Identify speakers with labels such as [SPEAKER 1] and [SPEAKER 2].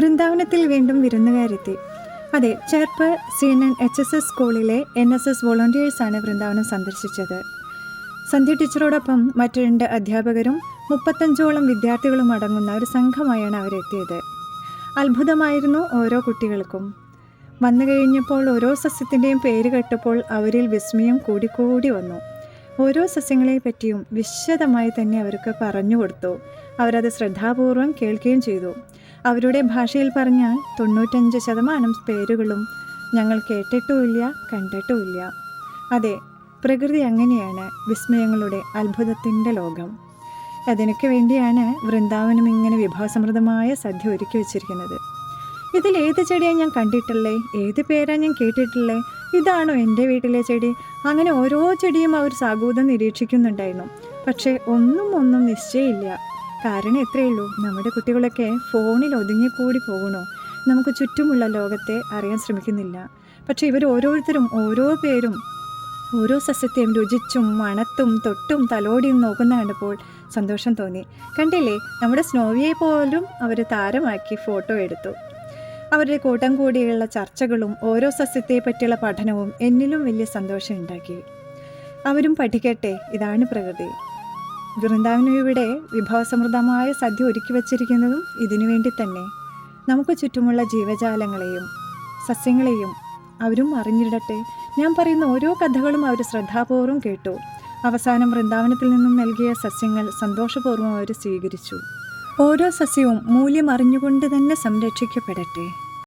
[SPEAKER 1] വൃന്ദാവനത്തിൽ വീണ്ടും വിരുന്നുകാരെത്തി അതെ Cherpu C N N H S S സ്കൂളിലെ എൻ എസ് എസ് വോളണ്ടിയേഴ്സാണ് വൃന്ദാവനം സന്ദർശിച്ചത്. സന്ധ്യ ടീച്ചറോടൊപ്പം മറ്റു രണ്ട് അധ്യാപകരും മുപ്പത്തഞ്ചോളം വിദ്യാർത്ഥികളും അടങ്ങുന്ന ഒരു സംഘമായാണ് അവരെത്തിയത്. അത്ഭുതമായിരുന്നു ഓരോ കുട്ടികൾക്കും. വന്നു കഴിഞ്ഞപ്പോൾ ഓരോ സസ്യത്തിന്റെയും പേര് കേട്ടപ്പോൾ അവരിൽ വിസ്മയം കൂടിക്കൂടി വന്നു. ഓരോ സസ്യങ്ങളെ പറ്റിയും വിശദമായി തന്നെ അവർക്ക് പറഞ്ഞു കൊടുത്തു. അവരത് ശ്രദ്ധാപൂർവം കേൾക്കുകയും ചെയ്തു. അവരുടെ ഭാഷയിൽ പറഞ്ഞാൽ തൊണ്ണൂറ്റഞ്ച് ശതമാനം പേരുകളും ഞങ്ങൾ കേട്ടിട്ടുമില്ല കണ്ടിട്ടുമില്ല. അതെ പ്രകൃതി അങ്ങനെയാണ് വിസ്മയങ്ങളുടെ അത്ഭുതത്തിന്റെ ലോകം. അതിനൊക്കെ വേണ്ടിയാണ് വൃന്ദാവനം ഇങ്ങനെ വിഭവസമൃദ്ധമായ സദ്യ ഒരുക്കി വച്ചിരിക്കുന്നത്. ഇതിൽ ഏത് ചെടിയാണ് ഞാൻ കണ്ടിട്ടുള്ളേ? ഏത് പേരാ ഞാൻ കേട്ടിട്ടുള്ളേ? ഇതാണോ എന്റെ വീട്ടിലെ ചെടി? അങ്ങനെ ഓരോ ചെടിയും അവർ സാഗൂതം നിരീക്ഷിക്കുന്നുണ്ടായിരുന്നു. പക്ഷേ ഒന്നും ഒന്നും നിശ്ചയമില്ല. കാരണം എത്രയേ ഉള്ളൂ. നമ്മുടെ കുട്ടികളൊക്കെ ഫോണിൽ ഒതുങ്ങിക്കൂടി പോകണോ നമുക്ക് ചുറ്റുമുള്ള ലോകത്തെ അറിയാൻ ശ്രമിക്കുന്നില്ല. പക്ഷേ ഇവർ ഓരോരുത്തരും ഓരോ പേരും ഓരോ സസ്യത്തെയും രുചിച്ചും മണത്തും തൊട്ടും തലോടിയും നോക്കുന്ന കണ്ടപ്പോൾ സന്തോഷം തോന്നി. കണ്ടില്ലേ? നമ്മുടെ സ്നോവിയെ പോലും അവർ താരമാക്കി ഫോട്ടോ എടുത്തു. അവരുടെ കൂട്ടം കൂടിയുള്ള ചർച്ചകളും ഓരോ സസ്യത്തെ പറ്റിയുള്ള പഠനവും എന്നിലും വലിയ സന്തോഷം ഉണ്ടാക്കി. അവരും പഠിക്കട്ടെ? ഇതാണ് പ്രകൃതി. വൃന്ദാവനം ഇവിടെ വിഭവസമൃദ്ധമായ സദ്യ ഒരുക്കി വച്ചിരിക്കുന്നതും ഇതിനു വേണ്ടി തന്നെ. നമുക്ക് ചുറ്റുമുള്ള ജീവജാലങ്ങളെയും സസ്യങ്ങളെയും അവരും അറിഞ്ഞിടട്ടെ. ഞാൻ പറയുന്ന ഓരോ കഥകളും അവർ ശ്രദ്ധാപൂർവം കേട്ടു. അവസാനം വൃന്ദാവനത്തിൽ നിന്നും നൽകിയ സസ്യങ്ങൾ സന്തോഷപൂർവം അവർ സ്വീകരിച്ചു. ഓരോ സസ്യവും മൂല്യം അറിഞ്ഞുകൊണ്ട് തന്നെ സംരക്ഷിക്കപ്പെടട്ടെ.